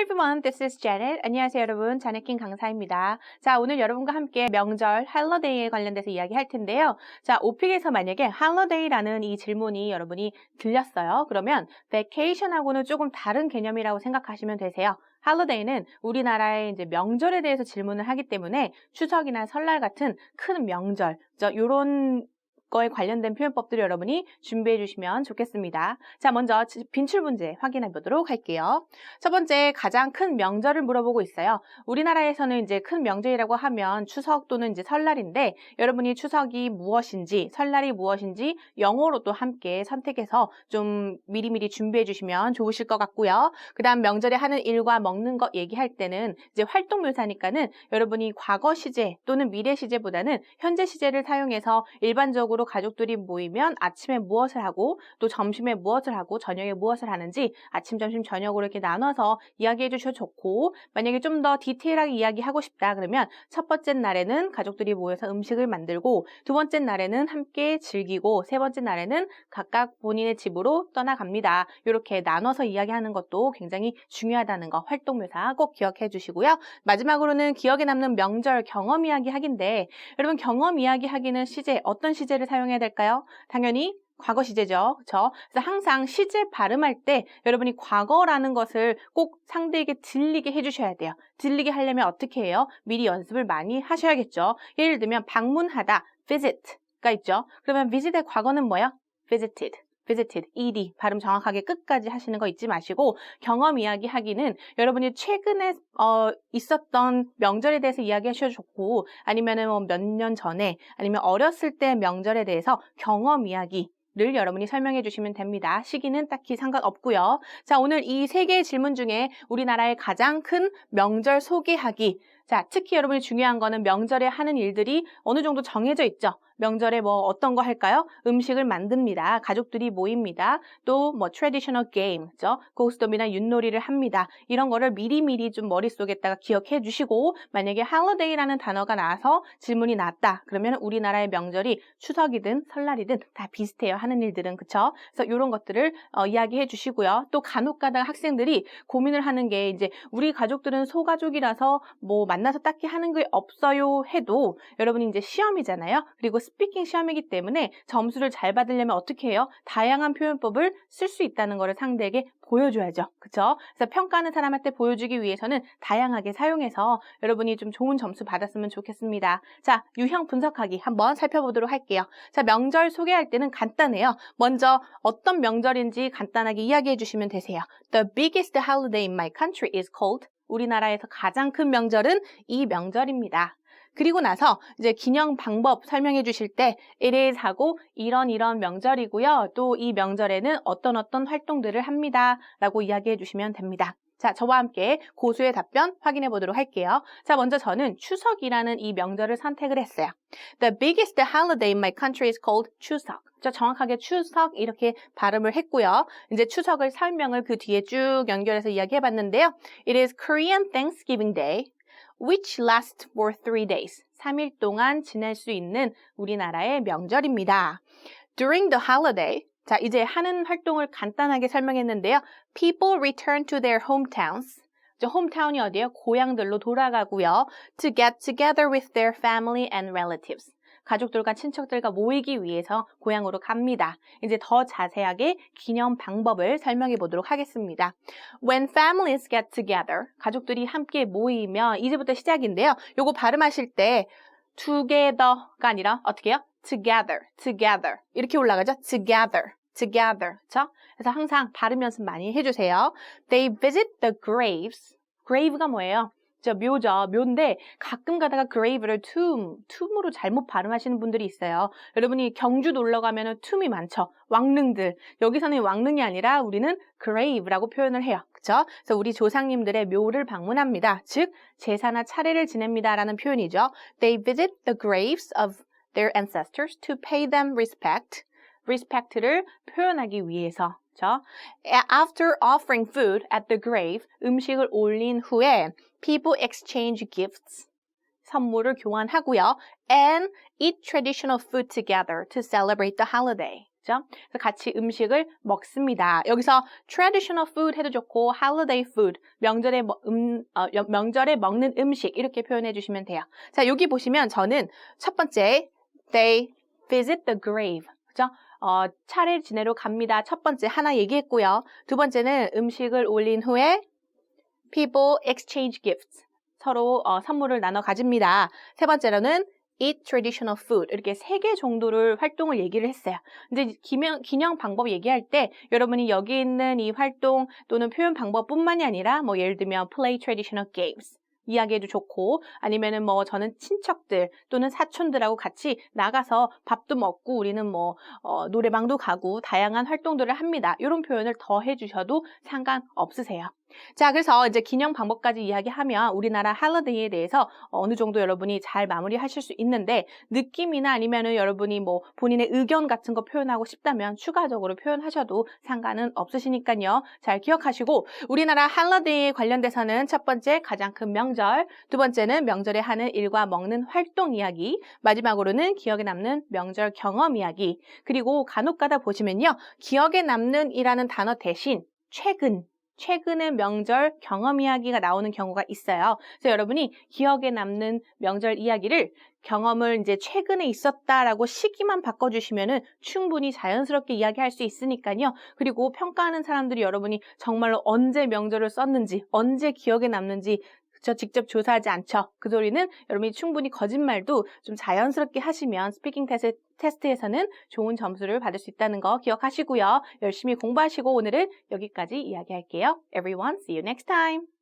Everyone, this is Janet. 안녕하세요 여러분, 자네킨 강사입니다. 자, 오늘 여러분과 함께 명절 할러데이에 관련돼서 이야기할 텐데요. 자, 오픽에서 만약에 할러데이라는 이 질문이 여러분이 들렸어요. 그러면 vacation하고는 조금 다른 개념이라고 생각하시면 되세요. 할러데이는 우리나라의 이제 명절에 대해서 질문을 하기 때문에 추석이나 설날 같은 큰 명절, 저 요런 거에 관련된 표현법들을 여러분이 준비해 주시면 좋겠습니다. 자, 먼저 빈출 문제 확인해 보도록 할게요. 첫 번째, 가장 큰 명절을 물어보고 있어요. 우리나라에서는 이제 큰 명절이라고 하면 추석 또는 이제 설날인데 여러분이 추석이 무엇인지, 설날이 무엇인지 영어로도 함께 선택해서 좀 미리미리 준비해 주시면 좋으실 것 같고요. 그 다음 명절에 하는 일과 먹는 것 얘기할 때는 이제 활동 묘사니까는 여러분이 과거 시제 또는 미래 시제보다는 현재 시제를 사용해서 일반적으로 식으로 가족들이 모이면 아침에 무엇을 하고 또 점심에 무엇을 하고 저녁에 무엇을 하는지 아침, 점심, 저녁으로 이렇게 나눠서 이야기해 주셔도 좋고 만약에 좀 더 디테일하게 이야기하고 싶다 그러면 첫 번째 날에는 가족들이 모여서 음식을 만들고 두 번째 날에는 함께 즐기고 세 번째 날에는 각각 본인의 집으로 떠나갑니다. 이렇게 나눠서 이야기하는 것도 굉장히 중요하다는 거 활동 묘사 꼭 기억해 주시고요. 마지막으로는 기억에 남는 명절 경험 이야기 하기인데 여러분 경험 이야기 하기는 시제 어떤 시제를 사용해야 될까요? 당연히 과거 시제죠. 그렇죠? 그래서 항상 시제 발음할 때 여러분이 과거라는 것을 꼭 상대에게 들리게 해주셔야 돼요. 들리게 하려면 어떻게 해요? 미리 연습을 많이 하셔야겠죠. 예를 들면 방문하다, visit가 있죠. 그러면 visit의 과거는 뭐예요? visited. Visited, ed 발음 정확하게 끝까지 하시는 거 잊지 마시고 경험 이야기 하기는 여러분이 최근에 어, 있었던 명절에 대해서 이야기하셔도 좋고 아니면은 뭐 몇년 전에 아니면 어렸을 때 명절에 대해서 경험 이야기 를 여러분이 설명해 주시면 됩니다. 시기는 딱히 상관없고요. 자, 오늘 이 세 개의 질문 중에 우리나라의 가장 큰 명절 소개하기. 자, 특히 여러분이 중요한 거는 명절에 하는 일들이 어느 정도 정해져 있죠. 명절에 뭐 어떤 거 할까요? 음식을 만듭니다. 가족들이 모입니다. 또뭐 traditional game, 죠? 고스톱이나 윷놀이를 합니다. 이런 거를 미리미리 좀 머릿속에다가 기억해 주시고 만약에 holiday라는 단어가 나와서 질문이 났다. 그러면 우리나라의 명절이 추석이든 설날이든 다 비슷해요. 하는 일들은 그쵸? 그래서 이런 것들을 어, 이야기해 주시고요. 또 간혹 가다가 학생들이 고민을 하는 게 이제 우리 가족들은 소가족이라서 뭐 만나서 딱히 하는 게 없어요 해도 여러분이 이제 시험이잖아요. 그리고 스피킹 시험이기 때문에 점수를 잘 받으려면 어떻게 해요? 다양한 표현법을 쓸 수 있다는 것을 상대에게 보여줘야죠. 그쵸? 그래서 평가하는 사람한테 보여주기 위해서는 다양하게 사용해서 여러분이 좀 좋은 점수 받았으면 좋겠습니다. 자, 유형 분석하기 한번 살펴보도록 할게요. 자, 명절 소개할 때는 간단해요. 먼저 어떤 명절인지 간단하게 이야기해 주시면 되세요. The biggest holiday in my country is called 우리나라에서 가장 큰 명절은 이 명절입니다. 그리고 나서 이제 기념 방법 설명해 주실 때 it is 하고 이런 이런 명절이고요. 또 이 명절에는 어떤 어떤 활동들을 합니다. 라고 이야기해 주시면 됩니다. 자, 저와 함께 고수의 답변 확인해 보도록 할게요. 자, 먼저 저는 추석이라는 이 명절을 선택을 했어요. The biggest holiday in my country is called 추석. 저 정확하게 추석 이렇게 발음을 했고요. 이제 추석을 설명을 그 뒤에 쭉 연결해서 이야기해 봤는데요. It is Korean Thanksgiving Day. which lasts for three days. 3일 동안 지낼 수 있는 우리나라의 명절입니다. During the holiday, 자, 이제 하는 활동을 간단하게 설명했는데요. People return to their hometowns. 저 홈타운이 어디예요? 고향들로 돌아가고요. To get together with their family and relatives. 가족들과 친척들과 모이기 위해서 고향으로 갑니다. 이제 더 자세하게 기념 방법을 설명해 보도록 하겠습니다. When families get together, 가족들이 함께 모이면 이제부터 시작인데요. 요거 발음하실 때 together가 아니라 어떻게 해요? Together, together 이렇게 올라가죠? together. together. 그렇죠? 그래서 항상 발음 연습 많이 해주세요. They visit the graves. grave가 뭐예요? 저 묘죠. 묘인데 가끔 가다가 grave를 tomb, tomb으로 잘못 발음하시는 분들이 있어요. 여러분이 경주 놀러 가면은 tomb이 많죠. 왕릉들. 여기서는 왕릉이 아니라 우리는 grave라고 표현을 해요. 그쵸? 그래서 우리 조상님들의 묘를 방문합니다. 즉 제사나 차례를 지냅니다라는 표현이죠. They visit the graves of their ancestors to pay them respect. respect를 표현하기 위해서. 그쵸? After offering food at the grave, 음식을 올린 후에 people exchange gifts. 선물을 교환하고요. and eat traditional food together to celebrate the holiday. 그죠? 같이 음식을 먹습니다. 여기서 traditional food 해도 좋고 holiday food, 명절에, 먹- 음, 어, 여- 명절에 먹는 음식 이렇게 표현해 주시면 돼요. 자, 여기 보시면 저는 첫 번째 they visit the grave. 그죠? 어, 차례 지내러 갑니다. 첫 번째 하나 얘기했고요. 두 번째는 음식을 올린 후에 people exchange gifts. 서로 어, 선물을 나눠 가집니다. 세 번째로는 eat traditional food. 이렇게 세 개 정도를 활동을 얘기를 했어요. 근데 기명, 기념 방법 얘기할 때 여러분이 여기 있는 이 활동 또는 표현 방법뿐만이 아니라 뭐 예를 들면 play traditional games. 이야기해도 좋고 아니면은 뭐 저는 친척들 또는 사촌들하고 같이 나가서 밥도 먹고 우리는 뭐 어, 노래방도 가고 다양한 활동들을 합니다. 이런 표현을 더 해주셔도 상관없으세요. 자, 그래서 이제 기념 방법까지 이야기하면 우리나라 할러데이에 대해서 어느 정도 여러분이 잘 마무리하실 수 있는데 느낌이나 아니면은 여러분이 뭐 본인의 의견 같은 거 표현하고 싶다면 추가적으로 표현하셔도 상관은 없으시니까요. 잘 기억하시고 우리나라 할러데이에 관련돼서는 첫 번째 가장 큰 명절, 두 번째는 명절에 하는 일과 먹는 활동 이야기, 마지막으로는 기억에 남는 명절 경험 이야기, 그리고 간혹 가다 보시면요. 기억에 남는이라는 단어 대신 최근 최근의 명절 경험 이야기가 나오는 경우가 있어요. 그래서 여러분이 기억에 남는 명절 이야기를 경험을 이제 최근에 있었다라고 시기만 바꿔주시면은 충분히 자연스럽게 이야기할 수 있으니까요. 그리고 평가하는 사람들이 여러분이 정말로 언제 명절을 썼는지, 언제 기억에 남는지 저 직접 조사하지 않죠. 그 소리는 여러분이 충분히 거짓말도 좀 자연스럽게 하시면 스피킹 테스, 테스트에서는 좋은 점수를 받을 수 있다는 거 기억하시고요. 열심히 공부하시고 오늘은 여기까지 이야기할게요. Everyone, see you next time.